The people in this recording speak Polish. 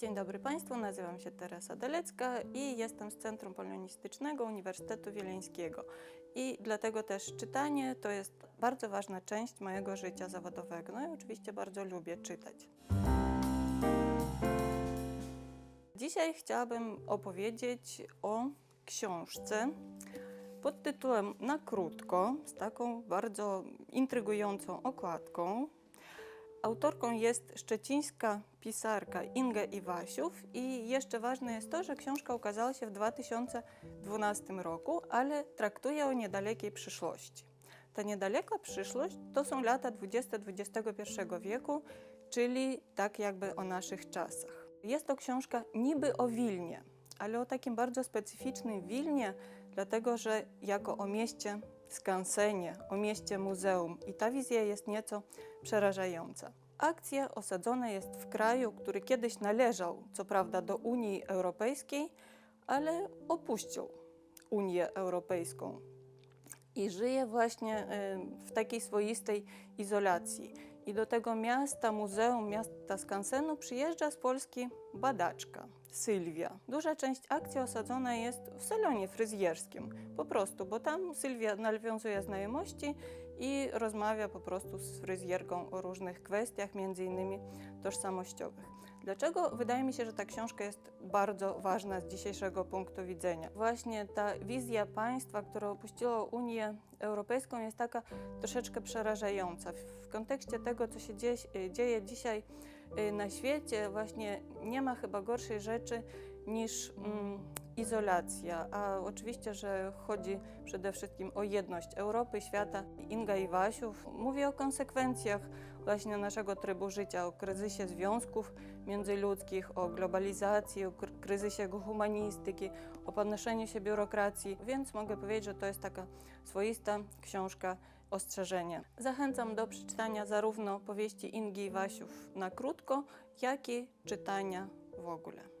Dzień dobry Państwu, nazywam się Teresa Delecka i jestem z Centrum Polonistycznego Uniwersytetu Wileńskiego. I dlatego też czytanie to jest bardzo ważna część mojego życia zawodowego. No i oczywiście bardzo lubię czytać. Dzisiaj chciałabym opowiedzieć o książce pod tytułem Na krótko, z taką bardzo intrygującą okładką. Autorką jest szczecińska pisarka Inga Iwasiów i jeszcze ważne jest to, że książka ukazała się w 2012 roku, ale traktuje o niedalekiej przyszłości. Ta niedaleka przyszłość to są lata 20-XXI wieku, czyli tak jakby o naszych czasach. Jest to książka niby o Wilnie, ale o takim bardzo specyficznym Wilnie, dlatego że jako o mieście skansenie, o mieście muzeum i ta wizja jest nieco przerażająca. Akcja osadzona jest w kraju, który kiedyś należał, co prawda, do Unii Europejskiej, ale opuścił Unię Europejską i żyje właśnie e, w takiej swoistej izolacji. I do tego miasta, muzeum, miasta skansenu przyjeżdża z Polski badaczka Sylwia. Duża część akcji osadzona jest w salonie fryzjerskim, po prostu, bo tam Sylwia nawiązuje znajomości i rozmawia po prostu z fryzjerką o różnych kwestiach, między innymi tożsamościowych. Dlaczego wydaje mi się, że ta książka jest bardzo ważna z dzisiejszego punktu widzenia? Właśnie ta wizja państwa, które opuściło Unię Europejską, jest taka troszeczkę przerażająca. W kontekście tego, co się dzieje, dzieje dzisiaj na świecie, właśnie nie ma chyba gorszej rzeczy niż mm, izolacja, a oczywiście, że chodzi przede wszystkim o jedność Europy, świata. Inga Iwasiów mówi o konsekwencjach właśnie naszego trybu życia, o kryzysie związków międzyludzkich, o globalizacji, o kry- kryzysie humanistyki, o podnoszeniu się biurokracji, więc mogę powiedzieć, że to jest taka swoista książka ostrzeżenie. Zachęcam do przeczytania zarówno powieści Ingi Iwasiów na krótko, jak i czytania w ogóle.